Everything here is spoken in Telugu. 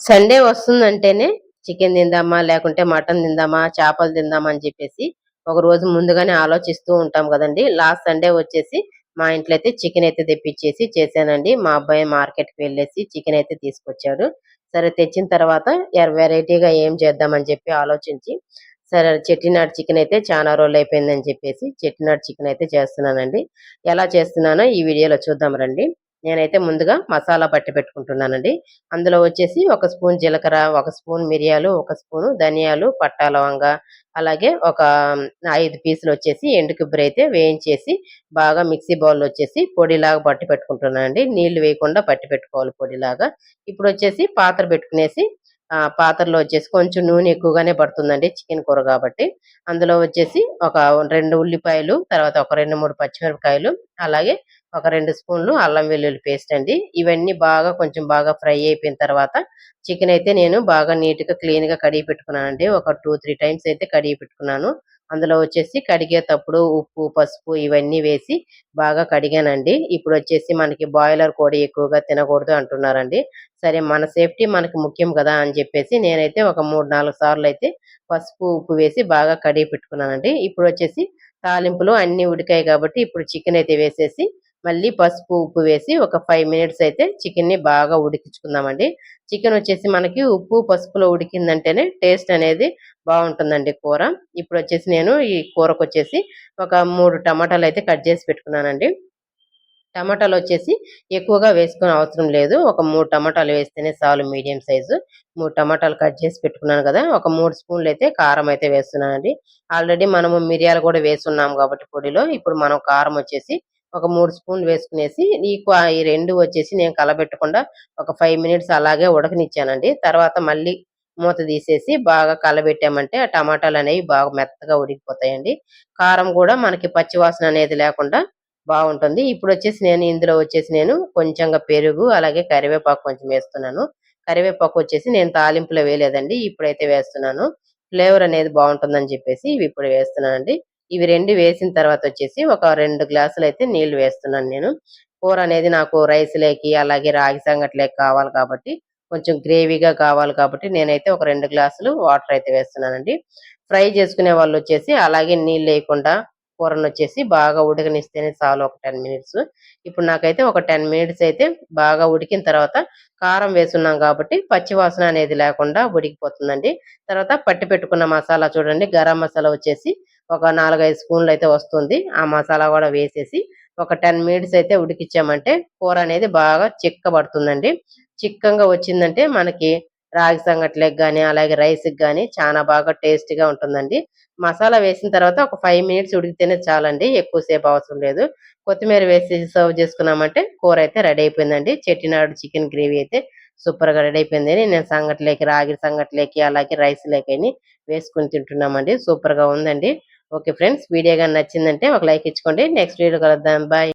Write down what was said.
సండే వస్తుందంటేనే చికెన్ తిందామా లేకుంటే మటన్ తిందామా చేపలు తిందామా అని చెప్పేసి ఒక రోజు ముందుగానే ఆలోచిస్తూ ఉంటాం కదండి. లాస్ట్ సండే వచ్చేసి మా ఇంట్లో అయితే చికెన్ అయితే తెప్పించేసి చేశానండి. మా అబ్బాయి మార్కెట్కి వెళ్ళేసి చికెన్ అయితే తీసుకొచ్చాడు. సరే తెచ్చిన తర్వాత వెరైటీగా ఏం చేద్దామని చెప్పి ఆలోచించి సరే చెట్టినాడు చికెన్ అయితే చాలా రోజులు అయిపోయిందని చెప్పేసి చెట్టినాడు చికెన్ అయితే చేస్తున్నానండి. ఎలా చేస్తున్నానో ఈ వీడియోలో చూద్దాం రండి. నేనైతే ముందుగా మసాలా పట్టి పెట్టుకుంటున్నానండి. అందులో వచ్చేసి ఒక స్పూన్ జీలకర్ర ఒక స్పూన్ మిరియాలు ఒక స్పూన్ ధనియాలు పట్టా లవంగ అలాగే ఒక ఐదు పీసులు వచ్చేసి ఎండు కొబ్బరి అయితే వేయించేసి బాగా మిక్సీ బౌల్ వచ్చేసి పొడిలాగా పట్టి పెట్టుకుంటున్నానండి. నీళ్ళు వేయకుండా పట్టి పెట్టుకోవాలి పొడిలాగా. ఇప్పుడు వచ్చేసి పాత్ర పెట్టుకునేసి పాత్రలో వచ్చేసి కొంచెం నూనె ఎక్కువగానే పడుతుందండి చికెన్ కూర కాబట్టి. అందులో వచ్చేసి ఒక రెండు ఉల్లిపాయలు తర్వాత ఒక రెండు మూడు పచ్చిమిరపకాయలు అలాగే ఒక రెండు స్పూన్లు అల్లం వెల్లుల్లి పేస్ట్ అండి. ఇవన్నీ బాగా కొంచెం బాగా ఫ్రై అయిపోయిన తర్వాత చికెన్ అయితే నేను బాగా నీట్గా క్లీన్గా కడిగి పెట్టుకున్నానండి. ఒక టూ త్రీ టైమ్స్ అయితే కడిగి పెట్టుకున్నాను. అందులో వచ్చేసి కడిగేటప్పుడు ఉప్పు పసుపు ఇవన్నీ వేసి బాగా కడిగానండి. ఇప్పుడు వచ్చేసి మనకి బాయిలర్ కోడి ఎక్కువగా తినకూడదు అంటున్నారండి. సరే మన సేఫ్టీ మనకి ముఖ్యం కదా అని చెప్పేసి నేనైతే ఒక మూడు నాలుగు సార్లు అయితే పసుపు ఉప్పు వేసి బాగా కడిగి పెట్టుకున్నానండి. ఇప్పుడు వచ్చేసి తాలింపులు అన్ని ఉడికాయి కాబట్టి ఇప్పుడు చికెన్ అయితే వేసేసి మళ్ళీ పసుపు ఉప్పు వేసి ఒక ఫైవ్ మినిట్స్ అయితే చికెన్ని బాగా ఉడికించుకుందామండి. చికెన్ వచ్చేసి మనకి ఉప్పు పసుపులో ఉడికిందంటేనే టేస్ట్ అనేది బాగుంటుందండి కూర. ఇప్పుడు వచ్చేసి నేను ఈ కూరకు వచ్చేసి ఒక మూడు టమాటాలు అయితే కట్ చేసి పెట్టుకున్నానండి. టమాటాలు వచ్చేసి ఎక్కువగా వేసుకునే అవసరం లేదు. ఒక మూడు టమాటాలు వేస్తేనే చాలు మీడియం సైజు. మూడు టమాటాలు కట్ చేసి పెట్టుకున్నాను కదా ఒక మూడు స్పూన్లు అయితే కారం అయితే వేస్తున్నానండి. ఆల్రెడీ మనము మిరియాలు కూడా వేస్తున్నాం కాబట్టి పొడిలో. ఇప్పుడు మనం కారం వచ్చేసి ఒక మూడు స్పూన్లు వేసుకునేసి ఈ ఈ రెండు వచ్చేసి నేను కలబెట్టకుండా ఒక ఫైవ్ మినిట్స్ అలాగే ఉడకనిచ్చానండి. తర్వాత మళ్ళీ మూత తీసేసి బాగా కలబెట్టామంటే ఆ టమాటాలు అనేవి బాగా మెత్తగా ఉడికిపోతాయండి. కారం కూడా మనకి పచ్చివాసన అనేది లేకుండా బాగుంటుంది. ఇప్పుడు వచ్చేసి నేను ఇందులో వచ్చేసి నేను కొంచెంగా పెరుగు అలాగే కరివేపాకు కొంచెం వేస్తున్నాను. కరివేపాకు వచ్చేసి నేను తాలింపులో వేయలేదండి. ఇప్పుడైతే వేస్తున్నాను. ఫ్లేవర్ అనేది బాగుంటుందని చెప్పేసి ఇవి ఇప్పుడు వేస్తున్నానండి. ఇవి రెండు వేసిన తర్వాత వచ్చేసి ఒక రెండు గ్లాసులు అయితే నీళ్ళు వేస్తున్నాను నేను. కూర అనేది నాకు రైస్ లేకి అలాగే రాగి సంగట్లేకి కావాలి కాబట్టి కొంచెం గ్రేవీగా కావాలి కాబట్టి నేనైతే ఒక రెండు గ్లాసులు వాటర్ అయితే వేస్తున్నానండి. ఫ్రై చేసుకునే వాళ్ళు వచ్చేసి అలాగే నీళ్ళు లేకుండా కూరను వచ్చేసి బాగా ఉడకనిస్తేనే చాలు ఒక టెన్ మినిట్స్. ఇప్పుడు నాకైతే ఒక టెన్ మినిట్స్ అయితే బాగా ఉడికిన తర్వాత కారం వేసున్నాం కాబట్టి పచ్చివాసన అనేది లేకుండా ఉడికిపోతుందండి. తర్వాత పట్టి పెట్టుకున్న మసాలా చూడండి గరం మసాలా వచ్చేసి ఒక నాలుగైదు స్పూన్లు అయితే వస్తుంది. ఆ మసాలా కూడా వేసేసి ఒక టెన్ మినిట్స్ అయితే ఉడికిచ్చామంటే కూర అనేది బాగా చిక్కబడుతుందండి. చిక్కంగా వచ్చిందంటే మనకి రాగి సంగట్లకు కానీ అలాగే రైస్కి కానీ చాలా బాగా టేస్టీగా ఉంటుందండి. మసాలా వేసిన తర్వాత ఒక ఫైవ్ మినిట్స్ ఉడికితేనే చాలండి. ఎక్కువసేపు అవసరం లేదు. కొత్తిమీర వేసి సర్వ్ చేసుకున్నామంటే కూర అయితే రెడీ అయిపోయిందండి. చెట్టినాడు చికెన్ గ్రేవీ అయితే సూపర్గా రెడీ అయిపోయింది. నేను సంగట్లేకి రాగి సంగట్లేకి అలాగే రైస్ లేకని వేసుకుని తింటున్నామండి. సూపర్గా ఉందండి. ఓకే ఫ్రెండ్స్ వీడియో కానీ నచ్చిందంటే ఒక లైక్ ఇచ్చుకోండి. నెక్స్ట్ వీడియో కలుద్దాం. బాయ్.